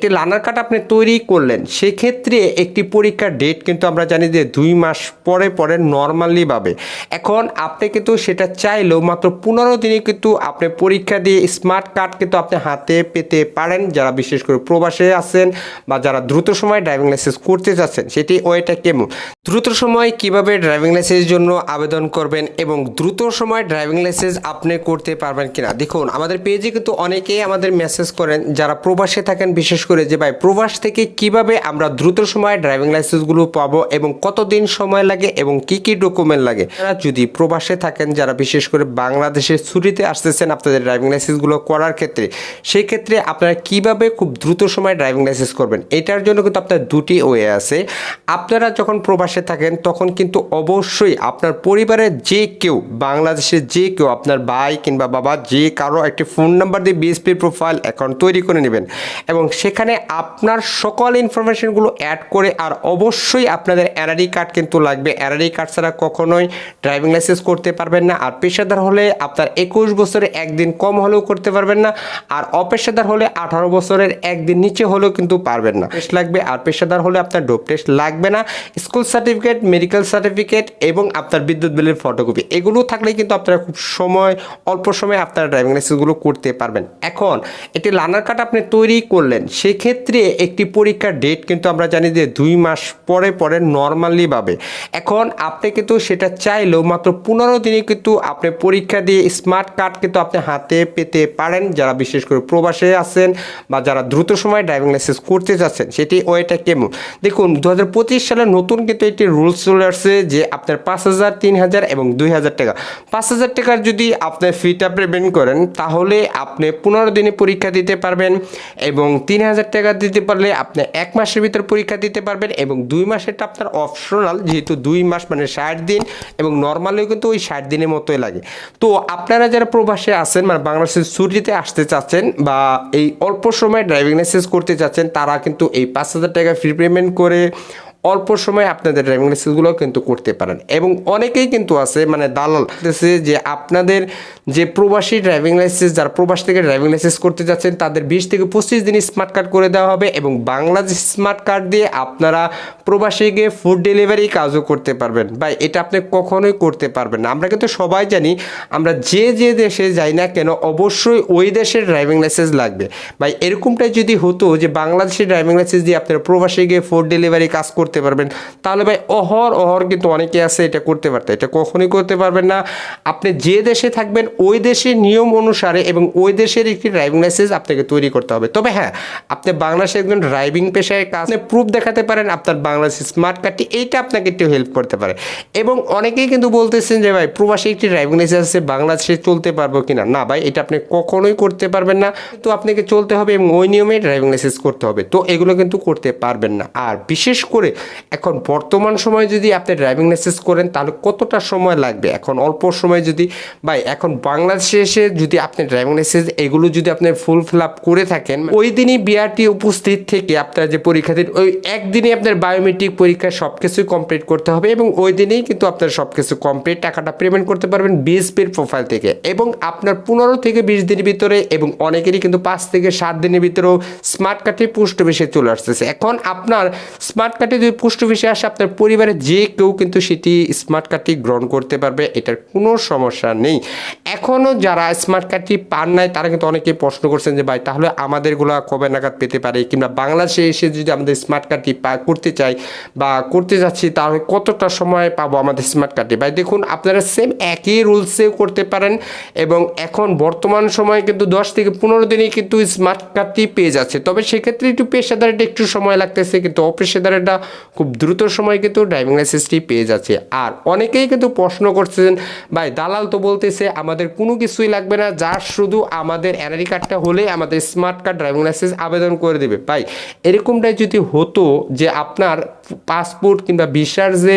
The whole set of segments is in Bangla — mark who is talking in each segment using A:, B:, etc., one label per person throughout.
A: একটি লার্নার কার্ড আপনি তৈরি করলেন, সেক্ষেত্রে একটি পরীক্ষার ডেট কিন্তু আমরা জানি যে দুই মাস পরে পরে নর্মালি পাবে। এখন আপনি কিন্তু সেটা চাইলেও মাত্র পনেরো দিনে কিন্তু আপনি পরীক্ষা দিয়ে স্মার্ট কার্ড কিন্তু আপনি হাতে পেতে পারেন। যারা বিশেষ করে প্রবাসে আছেন বা যারা দ্রুত সময় ড্রাইভিং লাইসেন্স করতে যাচ্ছেন সেটি ওয়েটা কেমন? দ্রুত সময় কীভাবে ড্রাইভিং লাইসেন্সের জন্য আবেদন করবেন এবং দ্রুত সময় ড্রাইভিং লাইসেন্স আপনি করতে পারবেন কিনা? দেখুন, আমাদের পেজে কিন্তু অনেকেই আমাদের মেসেজ করেন, যারা প্রবাসে থাকেন, বিশেষ করে যে, ভাই, প্রবাস থেকে কীভাবে আমরা দ্রুত সময়ে ড্রাইভিং লাইসেন্সগুলো পাবো এবং কতদিন সময় লাগে এবং কি কি ডকুমেন্ট লাগে? আপনারা যদি প্রবাসে থাকেন, যারা বিশেষ করে বাংলাদেশের ছুটিতে আসতেছেন আপনাদের ড্রাইভিং লাইসেন্সগুলো করার ক্ষেত্রে সেই ক্ষেত্রে আপনারা কীভাবে খুব দ্রুত সময় ড্রাইভিং লাইসেন্স করবেন? এটার জন্য কিন্তু আপনার দুটি ওয়ে আছে। আপনারা যখন প্রবাসে থাকেন, তখন কিন্তু অবশ্যই আপনার পরিবারের যে কেউ, বাংলাদেশের যে কেউ, আপনার ভাই কিংবা বাবা যে কারও একটি ফোন নাম্বার দিয়ে বিএসপি প্রোফাইল অ্যাকাউন্ট তৈরি করে নেবেন। এবং সেখানে আপনার সকল ইনফরমেশনগুলো অ্যাড করে আর অবশ্যই আপনাদের এনআরই কার্ড কিন্তু লাগবে। এনআরই কার্ড ছাড়া কখনোই ড্রাইভিং লাইসেন্স করতে পারবেন না। আর পেশাদার হলে আপনার একুশ বছরে একদিন কম হলেও করতে পারবেন না। আর অপেশাদার হলে আঠারো বছরের একদিন নিচে হলেও কিন্তু পারবেন না। টেস্ট লাগবে। আর পেশাদার হলে আপনার ডোপ টেস্ট লাগবে না। স্কুল সার্টিফিকেট মেডিকেল সার্টিফিকেট এবং আপনার বিদ্যুৎ বিলের ফটোকপি এগুলো থাকলে কিন্তু আপনারা খুব সময়, অল্প সময়ে আপনারা ড্রাইভিং লাইসেন্সগুলো করতে পারবেন। এখন, একটি লার্নার কার্ড আপনি তৈরি করলেন সেক্ষেত্রে একটি পরীক্ষার ডেট কিন্তু আমরা জানি যে দুই মাস পরে পরে নর্মালি পাবে। এখন আপনি কিন্তু সেটা চাইলেও মাত্র পনেরো দিনে কিন্তু আপনি পরীক্ষা দিয়ে স্মার্ট কার্ড কিন্তু আপনি হাতে পেতে পারেন। যারা বিশেষ করে প্রবাসে আছেন বা যারা দ্রুত সময় ড্রাইভিং লাইসেন্স করতে যাচ্ছেন সেটি ওয়েটা কেমন? দেখুন দু হাজার পঁচিশ সালে নতুন কিন্তু একটি রুলস চলে আসছে যে আপনার পাঁচ হাজার, তিন হাজার এবং দুই হাজার টাকা। পাঁচ হাজার টাকার যদি আপনি ফিটা পেমেন্ট করেন, তাহলে আপনি পনেরো দিনে পরীক্ষা দিতে পারবেন এবং তিন হাজার টাকা দিতে পারলে আপনি এক মাসের ভিতর পরীক্ষা দিতে পারবেন এবং দুই মাসেরটা আপনার অপশনাল যেহেতু দুই মাস মানে ষাট দিন এবং নর্মালিও কিন্তু ওই ষাট দিনের মতোই লাগে। তো আপনারা যারা প্রবাসে আছেন মানে বাংলাদেশের ছুটিতে আসতে চাচ্ছেন বা এই অল্প সময় ড্রাইভিং লাইসেন্স করতে চাচ্ছেন, তারা কিন্তু এই পাঁচ হাজার টাকা ফ্রি পেমেন্ট করে অল্প সময় আপনাদের ড্রাইভিং লাইসেন্সগুলো কিন্তু করতে পারেন। এবং অনেকেই কিন্তু আছে মানে দালাল যে আপনাদের যে প্রবাসী ড্রাইভিং লাইসেন্স যারা প্রবাস থেকে ড্রাইভিং লাইসেন্স করতে যাচ্ছেন, তাদের বিশ থেকে পঁচিশ দিন স্মার্ট কার্ড করে দেওয়া হবে এবং বাংলাদেশ স্মার্ট কার্ড দিয়ে আপনারা প্রবাসী গিয়ে ফুড ডেলিভারি কাজও করতে পারবেন। ভাই, এটা আপনি কখনোই করতে পারবেন না। আমরা কিন্তু সবাই জানি, আমরা যে যে দেশে যাই না কেন, অবশ্যই ওই দেশের ড্রাইভিং লাইসেন্স লাগবে। ভাই, এরকমটাই যদি হতো যে বাংলাদেশের ড্রাইভিং লাইসেন্স দিয়ে আপনারা প্রবাসী গিয়ে ফুড ডেলিভারি কাজ করতে পারবেন। তাহলে ভাই, অহর অহর কিন্তু অনেকে আছে এটা করতে পারতো। এটা কখনোই করতে পারবেন না। আপনি যে দেশে থাকবেন, ওই দেশের নিয়ম অনুসারে এবং ওই দেশের একটি ড্রাইভিং লাইসেন্স আপনাকে তৈরি করতে হবে। তবে হ্যাঁ আপনি বাংলাদেশে একজন ড্রাইভিং পেশায় কাজ প্রুফ দেখাতে পারেন আপনার বাংলাদেশ স্মার্ট কার্ডটি এইটা আপনাকে একটু হেল্প করতে পারে। এবং অনেকেই কিন্তু বলতেছেন যে, ভাই, প্রবাসী একটি ড্রাইভিং লাইসেন্স আছে, বাংলাদেশে চলতে পারব কিনা? না ভাই, এটা আপনি কখনোই করতে পারবেন না। তো আপনাকে চলতে হবে এবং ওই নিয়মে ড্রাইভিং লাইসেন্স করতে হবে। তো এগুলো কিন্তু করতে পারবেন না। আর বিশেষ করে এখন বর্তমান সময়ে যদি আপনি ড্রাইভিং লাইসেন্স করেন, তাহলে কতটা সময় লাগবে? এখন অল্প সময় যদি, ভাই, এখন বাংলাদেশে এসে যদি আপনি ড্রাইভিং লাইসেন্স এগুলো যদি আপনি ফুল ফিল আপ করে থাকেন, ওই দিনই বিআরটি উপস্থিত থেকে আপনার যে পরীক্ষা দিন ওই একদিনই আপনার বায়োমেট্রিক পরীক্ষা সব কিছুই কমপ্লিট করতে হবে এবং ওই দিনেই কিন্তু আপনার সব কিছু কমপ্লিট টাকাটা পেমেন্ট করতে পারবেন বিএসপির প্রোফাইল থেকে এবং আপনার পনেরো থেকে বিশ দিনের ভিতরে এবং অনেকেরই কিন্তু পাঁচ থেকে সাত দিনের ভিতরেও স্মার্ট কার্ডটি পোস্ট অফিসে চলে আসতেছে। এখন আপনার স্মার্ট কার্ডে যদি পোস্ট অফিসে আসে, আপনার পরিবারের যে কেউ কিন্তু সেটি স্মার্ট কার্ডটি গ্রহণ করতে পারবে, এটার কোনো সমস্যা নেই। এখনও যারা স্মার্ট কার্ডটি পান নাই, তারা কিন্তু অনেকে প্রশ্ন করছেন যে, ভাই, তাহলে আমাদেরগুলো কবে নাগাদ পেতে পারে? কিংবা বাংলাদেশে এসে যদি আমাদের স্মার্ট কার্ডটি করতে চাই বা করতে যাচ্ছি, তাহলে কতটা সময় পাবো আমাদের স্মার্ট কার্ডটি ভাই, দেখুন, আপনারা সেম একই রুলসেও করতে পারেন এবং এখন বর্তমান সময়ে কিন্তু দশ থেকে পনেরো দিনেই কিন্তু স্মার্ট কার্ডটি পেয়ে যাচ্ছে। তবে সেক্ষেত্রে একটু পেশাদারিটা একটু সময় লাগতেছে, কিন্তু অপেশাদারিটা খুব দ্রুত সময় কিন্তু ড্রাইভিং লাইসেন্সটি পেয়ে যাচ্ছে। আর অনেকেই কিন্তু প্রশ্ন করছেন, ভাই, দালাল তো বলতেছে আমাদের কোনো কিছুই লাগবে না, যা শুধু আমাদের এনআরই কার্ডটা হলে আমাদের স্মার্ট কার্ড ড্রাইভিং লাইসেন্স আবেদন করে দেবে। ভাই, এরকমটাই যদি হতো যে আপনার পাসপোর্ট কিংবা ভিসার যে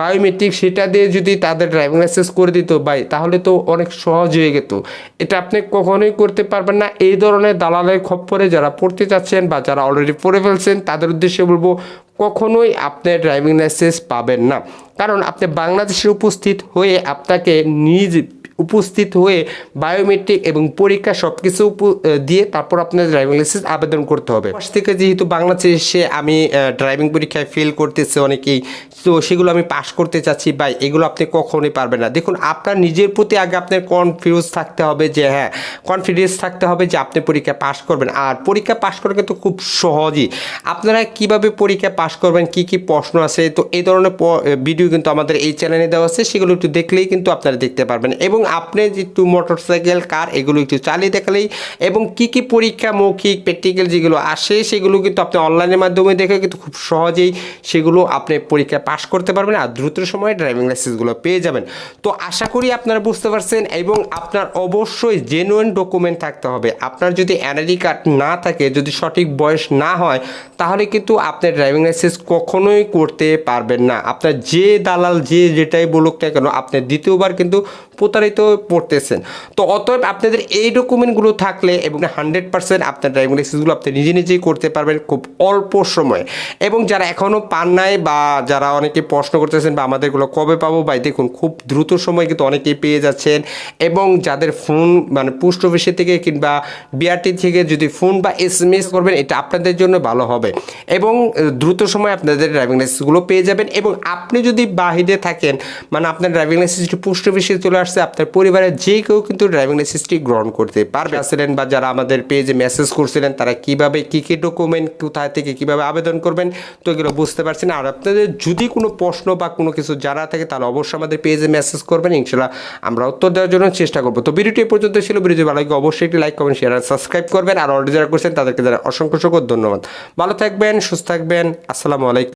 A: বায়োমেট্রিক সেটা দিয়ে যদি তাদের ড্রাইভিং লাইসেন্স করে দিত, ভাই, তাহলে তো অনেক সহজ হয়ে যেত। এটা আপনি কখনোই করতে পারবেন না। এই ধরনের দালালের খপ্পরে যারা পড়তে চাচ্ছেন বা যারা অলরেডি পড়ে ফেলছেন, তাদের উদ্দেশ্যে বলব কখনোই আপনার ড্রাইভিং লাইসেন্স পাবেন না। কারণ আপনি বাংলাদেশে উপস্থিত হয়ে আপনাকে নিজ উপস্থিত হয়ে বায়োমেট্রিক এবং পরীক্ষা সব কিছু দিয়ে তারপর আপনার ড্রাইভিং লাইসেন্স আবেদন করতে হবে। পাশ থেকে যেহেতু বাংলাদেশে আমি ড্রাইভিং পরীক্ষায় ফেল করতেছে অনেকেই, তো সেগুলো আমি পাশ করতে চাচ্ছি বা এগুলো আপনি কখনোই পারবেন না। দেখুন, আপনার নিজের প্রতি আগে আপনার কনফিউজ থাকতে হবে যে হ্যাঁ কনফিডেন্স থাকতে হবে যে আপনি পরীক্ষা পাশ করবেন। আর পরীক্ষা পাশ করা কিন্তু খুব সহজই। আপনারা কীভাবে পরীক্ষা পাশ করবেন, কি কি প্রশ্ন আছে, তো এই ধরনের ভিডিও কিন্তু আমাদের এই চ্যানেলে দেওয়া আছে, সেগুলো একটু দেখলেই কিন্তু আপনারা দেখতে পারবেন। এবং আপনি যেহেতু মোটরসাইকেল কার এগুলো একটু চালিয়ে দেখালেই এবং কি কি পরীক্ষা, মৌখিক প্র্যাকটিক্যাল যেগুলো আসে, সেগুলো কিন্তু আপনি অনলাইনের মাধ্যমে দেখে কিন্তু খুব সহজেই সেগুলো আপনি পরীক্ষা পাশ করতে পারবেন আর দ্রুত সময়ে ড্রাইভিং লাইসেন্সগুলো পেয়ে যাবেন। তো আশা করি আপনারা বুঝতে পারছেন এবং আপনার অবশ্যই জেনুইন ডকুমেন্ট থাকতে হবে। আপনার যদি এনআইডি কার্ড না থাকে, যদি সঠিক বয়স না হয়, তাহলে কিন্তু আপনি ড্রাইভিং লাইসেন্স কখনোই করতে পারবেন না। আপনার যে দালাল, যে যেটাই বলুক না কেন, আপনি দ্বিতীয়বার কিন্তু প্রতারিত হয়ে পড়তেছেন তো অতএব আপনাদের এই ডকুমেন্টগুলো থাকলে এবং হান্ড্রেড পার্সেন্ট আপনার ড্রাইভিং লাইসেন্সগুলো আপনি নিজে নিজেই করতে পারবেন খুব অল্প সময়ে। এবং যারা এখনও পান নাই বা যারা অনেকে প্রশ্ন করতেছেন বা আমাদেরগুলো কবে পাবো, ভাই দেখুন খুব দ্রুত সময় কিন্তু অনেকেই পেয়ে যাচ্ছেন। এবং যাদের ফোন মানে পোস্ট অফিসের থেকে কিংবা বিআরটি থেকে যদি ফোন বা এস এম এস করবেন, এটা আপনাদের জন্য ভালো হবে। এবং দ্রুত সময় আপনাদের ড্রাইভিং লাইসেন্সগুলো পেয়ে যাবেন। এবং আপনি যদি বাহিরে থাকেন মানে আপনার ড্রাইভিং লাইসেন্সটি পোস্ট অফিসে চলে আসছে, আপনার পরিবারের যে কেউ কিন্তু ড্রাইভিং লাইসেন্সটি গ্রহণ করতে পারবে। আসলেন বা যারা আমাদের পেজে মেসেজ করছিলেন, তারা কীভাবে, কী কী ডকুমেন্ট কোথায় থেকে কীভাবে আবেদন করবেন, তো এগুলো বুঝতে পারছেন আর আপনাদের যদি কোনো প্রশ্ন বা কোনো কিছু জানা থাকে, তাহলে অবশ্যই আমাদের পেজে মেসেজ করবেন, ইনশাল্লাহ আমরা উত্তর দেওয়ার জন্য চেষ্টা করব। তো ভিডিওটি পর্যন্ত ছিল ভিডিও ভালো লাগে, অবশ্যই একটি লাইক কমেন্ট শেয়ার সাবস্ক্রাইব করবেন। আর অলরেডি যারা করছেন, তাদেরকে যারা অসংখ্য অসংখ্য ধন্যবাদ। ভালো থাকবেন, সুস্থ থাকবেন, আসসালামু আলাইকুম।